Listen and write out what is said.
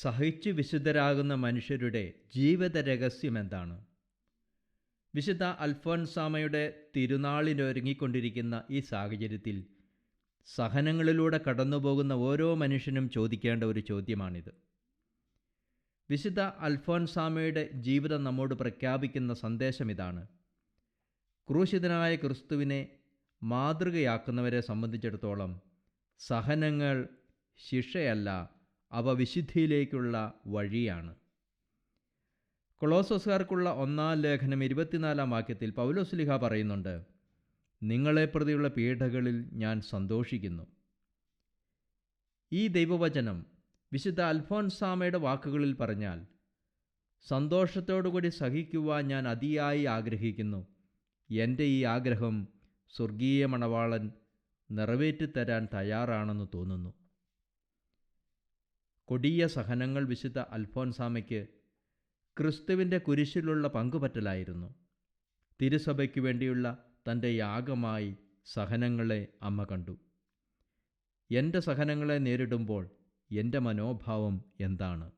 സഹിച്ചു വിശുദ്ധരാകുന്ന മനുഷ്യരുടെ ജീവിത രഹസ്യം എന്താണ് വിശുദ്ധ അൽഫോൻസാമയുടെ തിരുനാളിനൊരുങ്ങിക്കൊണ്ടിരിക്കുന്ന ഈ സാഹചര്യത്തിൽ സഹനങ്ങളിലൂടെ കടന്നുപോകുന്ന ഓരോ മനുഷ്യനും ചോദിക്കേണ്ട ഒരു ചോദ്യമാണിത്. വിശുദ്ധ അൽഫോൻസാമയുടെ ജീവിതം നമ്മോട് പ്രഖ്യാപിക്കുന്ന സന്ദേശം ഇതാണ്. ക്രൂശിതനായ ക്രിസ്തുവിനെ മാതൃകയാക്കുന്നവരെ സംബന്ധിച്ചിടത്തോളം സഹനങ്ങൾ ശിക്ഷയല്ല അവ വിശുദ്ധിയിലേക്കുള്ള വഴിയാണ്. കൊളോസോസുകാർക്കുള്ള ഒന്നാം ലേഖനം ഇരുപത്തിനാലാം വാക്യത്തിൽ പൗലോസ്ലിഹ പറയുന്നുണ്ട് നിങ്ങളെ പ്രതിയുള്ള പീഡകളിൽ ഞാൻ സന്തോഷിക്കുന്നു. ഈ ദൈവവചനം വിശുദ്ധ അൽഫോൻസാമയുടെ വാക്കുകളിൽ പറഞ്ഞാൽ സന്തോഷത്തോടുകൂടി സഹിക്കുവാൻ ഞാൻ അതിയായി ആഗ്രഹിക്കുന്നു. എന്റെ ഈ ആഗ്രഹം സ്വർഗീയ മണവാളൻ നിറവേറ്റിത്തരാൻ തയ്യാറാണെന്ന് തോന്നുന്നു. കൊടിയ സഹനങ്ങൾ വിശുദ്ധ അൽഫോൻസാമയ്ക്ക് ക്രിസ്തുവിന്റെ കുരിശിലുള്ള പങ്കുപറ്റലായിരുന്നു. തിരുസഭയ്ക്ക് വേണ്ടിയുള്ള തന്റെ യാഗമായി സഹനങ്ങളെ അമ്മ കണ്ടു. എന്റെ സഹനങ്ങളെ നേരിടുമ്പോൾ എന്റെ മനോഭാവം എന്താണ്?